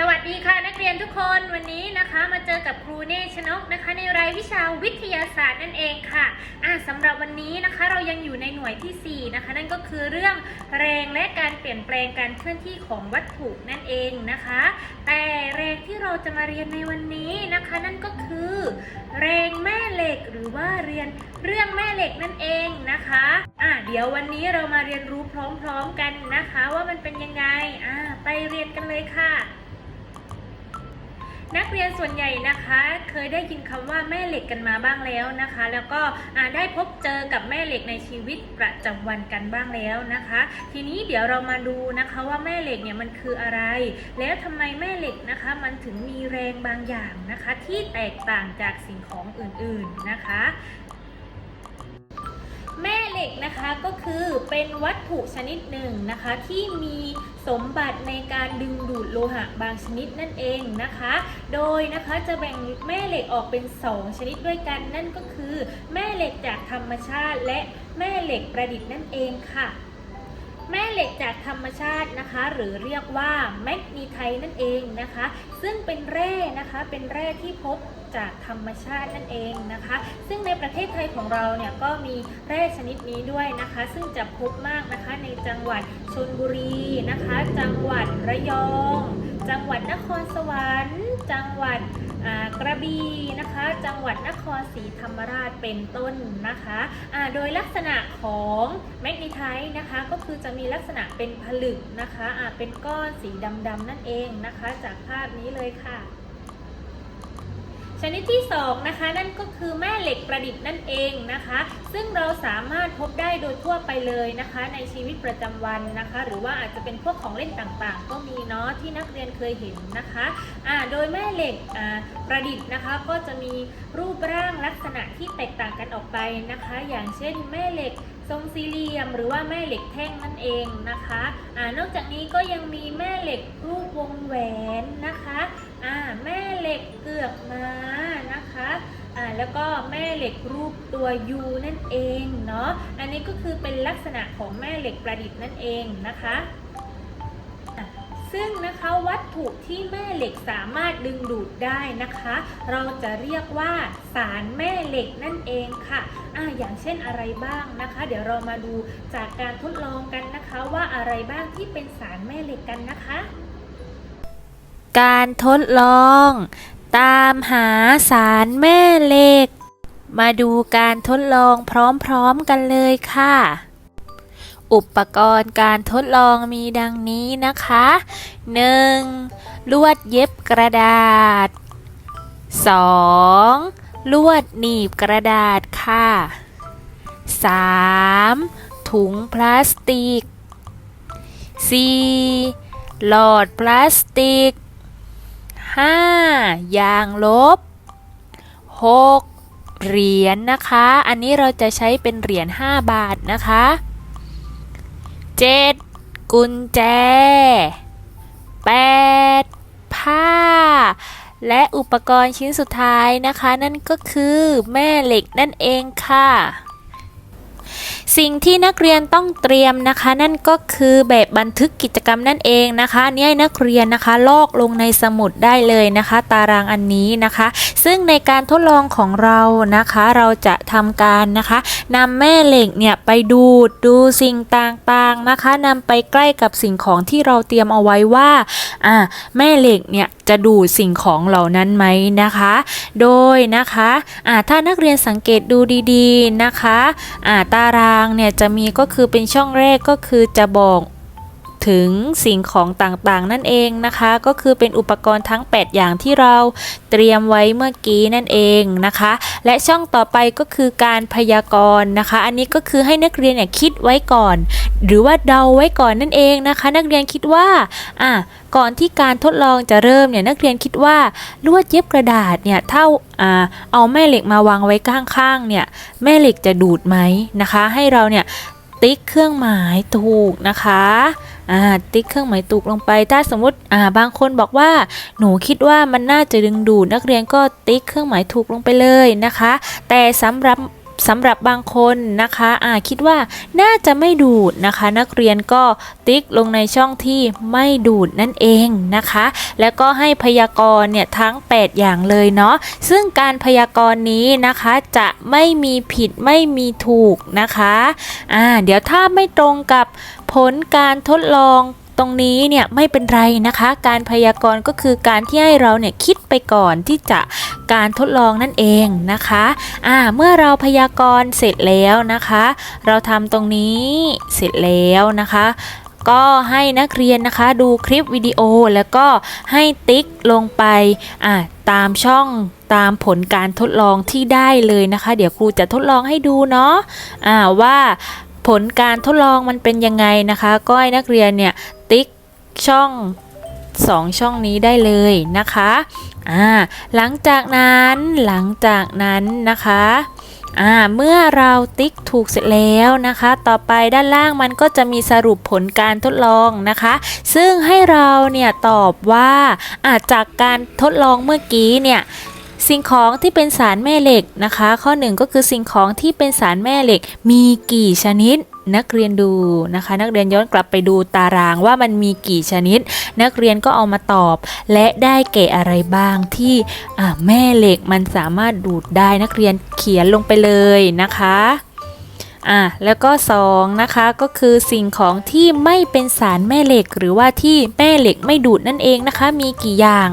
สวัสดีค่ะนักเรียนทุกคนวันนี้นะคะมาเจอกับครูเนชนกนะคะในรายวิชาวิทยาศาสตร์นั่นเองค่ะอะสำหรับวันนี้นะคะเรายังอยู่ในหน่วยที่ 4 นะคะ นั่นก็คือเรื่องแรงและการเปลี่ยนแปลงการเคลื่อนที่ของวัตถุนั่นเองนะคะ แต่แรงที่เราจะมาเรียนในวันนี้นะคะ นั่นก็คือ แรงแม่เหล็กหรือว่าเรียนเรื่องแม่เหล็กนั่นเองนะคะอะเดี๋ยววันนี้เรามาเรียนรู้พร้อมๆกันนะคะ ว่ามันเป็นยังไงอะไปเรียนกันเลยค่ะ นักเรียนส่วนใหญ่นะคะ เคยได้ยินคำว่าแม่เหล็กกันมาบ้างแล้วนะคะ แล้วก็ได้พบเจอกับแม่เหล็กในชีวิตประจำวันกันบ้างแล้วนะคะ ทีนี้เดี๋ยวเรามาดูนะคะว่าแม่เหล็กเนี่ยมันคืออะไร แล้วทำไมแม่เหล็กนะคะ มันถึงมีแรงบางอย่างนะคะ ที่แตกต่างจากสิ่งของอื่นๆนะคะ กนะคะก็คือเป็นวัตถุชนิดหนึ่งนะคะ ที่มีสมบัติในการดึงดูดโลหะบางชนิดนั่นเองนะคะ โดยนะคะจะแบ่งแม่เหล็กออกเป็น 2 ชนิดด้วยกันนั่นก็คือ แม่เหล็กจากธรรมชาติ และแม่เหล็กประดิษฐ์นั่นเองค่ะแม่เหล็กจากธรรมชาตินะคะ หรือเรียกว่าแมกนีไทนั่นเองนะคะ ซึ่งเป็นแร่นะคะเป็นแร่ที่พบ จากธรรมชาตินั่นเองนะคะ ซึ่งในประเทศไทยของเราเนี่ยก็มีแร่ชนิดนี้ด้วยนะคะ ซึ่งจะพบมากนะคะในจังหวัดชลบุรีนะคะ จังหวัดระยอง จังหวัดนครสวรรค์ จังหวัดกระบี่นะคะ จังหวัดนครศรีธรรมราชเป็นต้นนะคะอ่าโดยลักษณะของแมกนีไทต์นะคะก็คือจะมีลักษณะเป็นผลึกนะคะอ่าเป็นก้อนสีดำๆนั่นเองนะคะ จากภาพนี้เลยค่ะ ชนิดที่2นะคะนั่นก็คือแม่เหล็กประดิษฐ์นั่นเองนะคะ ซึ่งเราสามารถพบได้โดยทั่วไปเลยนะคะ ในชีวิตประจำวันนะคะ หรือว่าอาจจะเป็นพวกของเล่นต่างๆ ก็มีเนาะที่นักเรียนเคยเห็นนะคะอ่าโดยแม่เหล็กอ่าประดิษฐ์นะคะ ก็จะมีรูปร่างลักษณะที่แตกต่างกันออกไปนะคะ อย่างเช่นแม่เหล็กทรงสี่เหลี่ยมหรือว่าแม่เหล็กแท่งนั่นเองนะคะอานอกจากนี้ก็ยังมีแม่เหล็กรูปวงแหวนนะคะ อ่าแม่เหล็กเกือกม้านะคะอ่าแล้วก็แม่เหล็กรูปตัวยูนั่นเองเนาะอันนี้ก็คือเป็นลักษณะของแม่เหล็กประดิษฐ์นั่นเองนะคะอะซึ่งนะคะวัตถุที่แม่เหล็กสามารถดึงดูดได้นะคะ เราจะเรียกว่าสารแม่เหล็กนั่นเองค่ะอ่าอย่างเช่นอะไรบ้างนะคะ เดี๋ยวเรามาดูจากการทดลองกันนะคะ ว่าอะไรบ้างที่เป็นสารแม่เหล็กกันนะคะ การทดลอง ตามหาสารแม่เหล็ก มาดูการทดลองพร้อมๆกันเลยค่ะ อุปกรณ์การทดลองมีดังนี้นะคะ 1. ลวดเย็บกระดาษ 2. ลวดหนีบกระดาษค่ะ 3. ถุงพลาสติก 4. หลอดพลาสติก 5. ยางลบ 6. เหรียญนะคะ อันนี้เราจะใช้เป็นเหรียญ5บาทนะคะ 7. กุญแจ 8. ผ้า และอุปกรณ์ชิ้นสุดท้ายนะคะ นั่นก็คือแม่เหล็กนั่นเองค่ะ สิ่งที่นักเรียนต้องเตรียมนะคะ นั่นก็คือแบบบันทึกกิจกรรมนั่นเองนะคะนี่นักเรียนนะคะ ลอกลงในสมุดได้เลยนะคะ ตารางอันนี้นะคะ ซึ่งในการทดลองของเรานะคะ เราจะทำการนะคะนำแม่เหล็กเนี่ยไปดูดดูสิ่งต่างๆนะคะนำไปใกล้กับสิ่งของที่เราเตรียมเอาไว้ว่าอ่าแม่เหล็กเนี่ยจะดูดสิ่งของเหล่านั้นไหมนะคะ โดยนะคะอ่าถ้านักเรียนสังเกตดูดีๆนะคะอ่าตารางเนี่ยจะมีก็คือเป็นช่องแรกก็คือจะบอกถึงสิ่งของต่างๆ นั่นเองนะคะ ก็คือเป็นอุปกรณ์ทั้ง 8 อย่างที่เราเตรียมไว้เมื่อกี้นั่นเองนะคะ และช่องต่อไปก็คือการพยากรณ์นะคะ อันนี้ก็คือให้นักเรียนเนี่ยคิดไว้ก่อน หรือว่าเดาไว้ก่อนนั่นเองนะคะ นักเรียนคิดว่าอะก่อนที่การทดลองจะเริ่มเนี่ยนักเรียนคิดว่าลวดเย็บกระดาษเนี่ยถ้าอ่าเอาแม่เหล็กมาวางไว้ข้างๆเนี่ยแม่เหล็กจะดูดไหมนะคะ ให้เราเนี่ยติ๊กเครื่องหมายถูกนะคะอ่าติ๊กเครื่องหมายถูกลงไป ถ้าสมมติอ่าบางคนบอกว่า หนูคิดว่ามันน่าจะดึงดูดนักเรียนก็ติ๊กเครื่องหมายถูกลงไปเลยนะคะ แต่สำหรับ สำหรับบางคนนะคะอาคิดว่าน่าจะไม่ดูดนะคะ นักเรียนก็ติ๊กลงในช่องที่ไม่ดูดนั่นเองนะคะ แล้วก็ให้พยากรณ์เนี่ยทั้ง 8 อย่างเลยเนาะซึ่งการพยากรณ์นี้นะคะจะไม่มีผิดไม่มีถูกนะคะอ่าเดี๋ยวถ้าไม่ตรงกับผลการทดลอง ตรงนี้เนี่ยไม่เป็นไรนะคะ การพยากรณ์ก็คือการที่ให้เราเนี่ยคิดไปก่อนที่จะการทดลองนั่นเองนะคะอ่าเมื่อเราพยากรณ์เสร็จแล้วนะคะ เราทำตรงนี้เสร็จแล้วนะคะก็ให้นักเรียนนะคะดูคลิปวิดีโอแล้วก็ให้ติ๊กลงไปอ่าตามช่องตามผลการทดลองที่ได้เลยนะคะ เดี๋ยวครูจะทดลองให้ดูเนาะอ่าว่าผลการทดลองมันเป็นยังไงนะคะ ก็ให้นักเรียนเนี่ย ช่องสองช่องนี้ได้เลยนะคะอ่าหลังจากนั้นหลังจากนั้นนะคะอ่าเมื่อเราติ๊กถูกเสร็จแล้วนะคะ ต่อไปด้านล่างมันก็จะมีสรุปผลการทดลองนะคะ ซึ่งให้เราเนี่ยตอบว่าอาจากการทดลองเมื่อกี้เนี่ย สิ่งของที่เป็นสารแม่เหล็กนะคะ ข้อหนึ่งก็คือสิ่งของที่เป็นสารแม่เหล็ก มีกี่ชนิด นักเรียนดูนะคะ นักเรียนย้อนกลับไปดูตารางว่ามันมีกี่ชนิด นักเรียนก็เอามาตอบ และได้แก่อะไรบ้างที่แม่เหล็กมันสามารถดูดได้นักเรียนเขียนลงไปเลยนะคะอะแล้วก็2นะคะก็คือสิ่งของที่ไม่เป็นสารแม่เหล็ก หรือว่าที่แม่เหล็กไม่ดูดนั่นเองนะคะ มีกี่อย่าง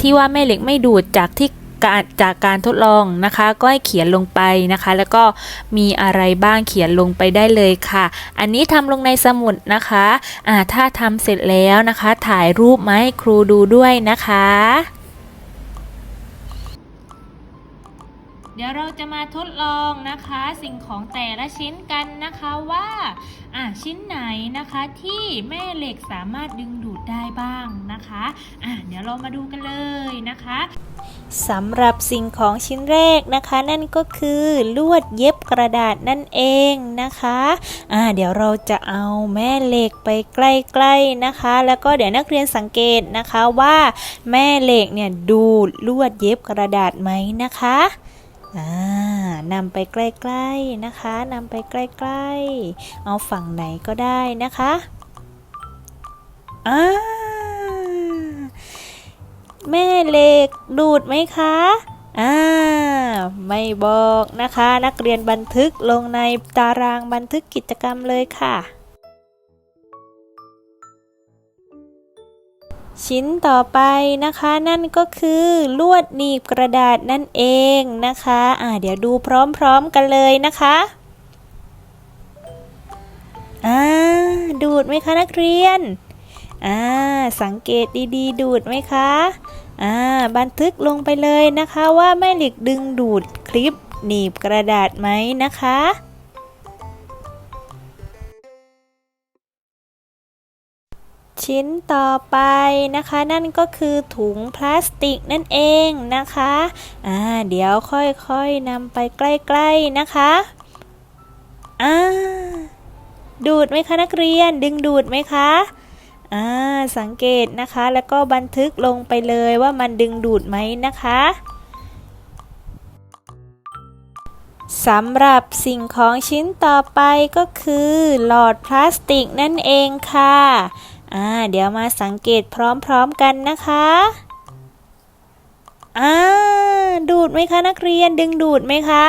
ที่ว่าแม่เหล็กไม่ดูดจากที่ การจากการทดลองนะคะ ก็ให้เขียนลงไปนะคะ แล้วก็มีอะไรบ้างเขียนลงไปได้เลยค่ะ อันนี้ทำลงในสมุดนะคะอ่าถ้าทำเสร็จแล้วนะคะ ถ่ายรูปมาให้ครูดูด้วยนะคะ เดี๋ยวเราจะมาทดลองนะคะสิ่งของแต่ละชิ้นกันนะคะว่าอะชิ้นไหนนะคะที่แม่เหล็กสามารถดึงดูดได้บ้างนะคะอะเดี๋ยวเรามาดูกันเลยนะคะสำหรับสิ่งของชิ้นแรกนะคะ นั่นก็คือลวดเย็บกระดาษนั่นเองนะคะอะเดี๋ยวเราจะเอาแม่เหล็กไปใกล้ๆนะคะ แล้วก็เดี๋ยวนักเรียนสังเกตนะคะว่าแม่เหล็กเนี่ยดูดลวดเย็บกระดาษไหมนะคะ นำไปใกล้ๆนะคะนำไปใกล้ๆ เอาฝั่งไหนก็ได้นะคะอ่าแม่เหล็กดูดไหมคะอ่าไม่บอกนะคะ นักเรียนบันทึกลงในตารางบันทึกกิจกรรมเลยค่ะ ชิ้นต่อไปนะคะนั่นก็คือลวดหนีบกระดาษนั่นเองนะคะอ่าเดี๋ยวดูพร้อมๆกันเลยนะคะอ่าดูดไหมคะนักเรียนอ่าสังเกตดีๆ ดูดไหมคะอ่าบันทึกลงไปเลยนะคะว่าแม่เหล็กดึงดูดคลิปหนีบกระดาษไหมนะคะ ชิ้นต่อไปนะคะ นั่นก็คือถุงพลาสติกนั่นเองนะคะอ่าเดี๋ยวค่อยๆนำไปใกล้ๆนะคะอ่าดูดไหมคะนักเรียนดึงดูดไหมคะอ่าสังเกตนะคะแล้วก็บันทึกลงไปเลยว่ามันดึงดูดไหมนะคะสำหรับสิ่งของชิ้นต่อไปก็คือ หลอดพลาสติกนั่นเองค่ะ อ่าเดี๋ยวมาสังเกตพร้อมๆกันนะคะอ่าดูดไหมคะนักเรียนดึงดูดไหมคะ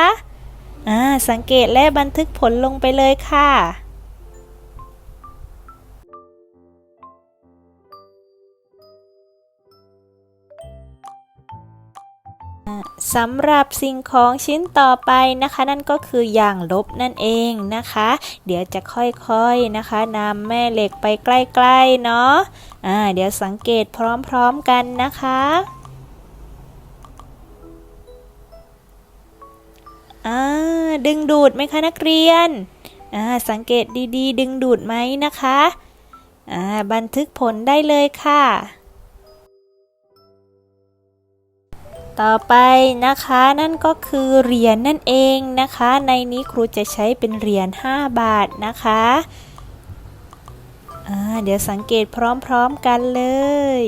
อ่าสังเกตและบันทึกผลลงไปเลยค่ะ สำหรับสิ่งของชิ้นต่อไปนะคะ นั่นก็คืออย่างลบนั่นเองนะคะ เดี๋ยวจะค่อยๆนะคะนำแม่เหล็กไปใกล้ๆเนาะอ่าเดี๋ยวสังเกตพร้อมๆกันนะคะอ่าดึงดูดไหมคะนักเรียนอ่าสังเกตดีๆ ดึงดูดไหมนะคะอ่าบันทึกผลได้เลยค่ะ ต่อไปนะคะนั่นก็คือเหรียญนั่นเองนะคะ ในนี้ครูจะใช้เป็นเหรียญ5บาทนะคะอ่าเดี๋ยวสังเกตพร้อมๆกันเลย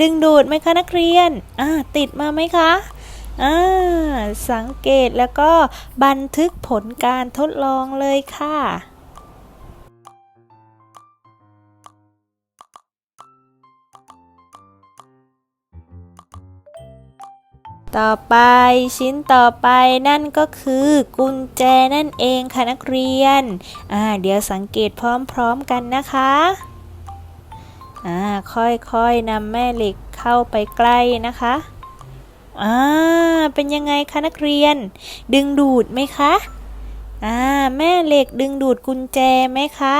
ดึงดูดไหมคะนักเรียนอ่าติดมาไหมคะอ่าสังเกตแล้วก็บันทึกผลการทดลองเลยค่ะ ต่อไปชิ้นต่อไปนั่นก็คือกุญแจนั่นเองค่ะนักเรียน อ่า เดี๋ยวสังเกตพร้อมๆกันนะคะ อ่า ค่อยๆนำแม่เหล็กเข้าไปใกล้นะคะ อ่า เป็นยังไงคะนักเรียน ดึงดูดไหมคะ อ่า แม่เหล็กดึงดูดกุญแจไหมคะ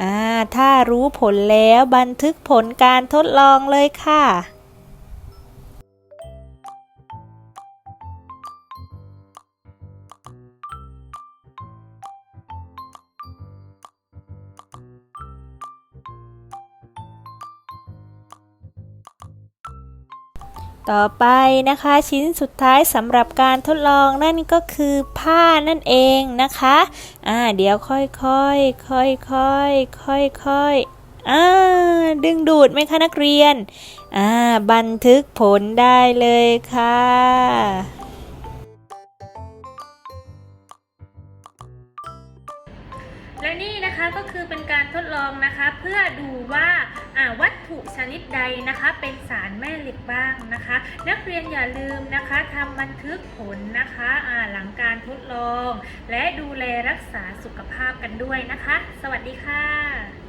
อ่า ถ้ารู้ผลแล้วบันทึกผลการทดลองเลยค่ะ ต่อไปนะคะชิ้นสุดท้ายสำหรับการทดลองนั่นก็คือผ้านั่นเองนะคะอ่าเดี๋ยวค่อยๆค่อยๆค่อยๆค่อยๆอ่าดึงดูดไหมคะนักเรียนอ่าบันทึกผลได้เลยค่ะ และนี่นะคะก็คือเป็นการทดลองนะคะ เพื่อดูว่าวัตถุชนิดใดนะคะ เป็นสารแม่เหล็กบ้างนะคะ นักเรียนอย่าลืมนะคะทำบันทึกผลนะคะหลังการทดลอง และดูแลรักษาสุขภาพกันด้วยนะคะ สวัสดีค่ะ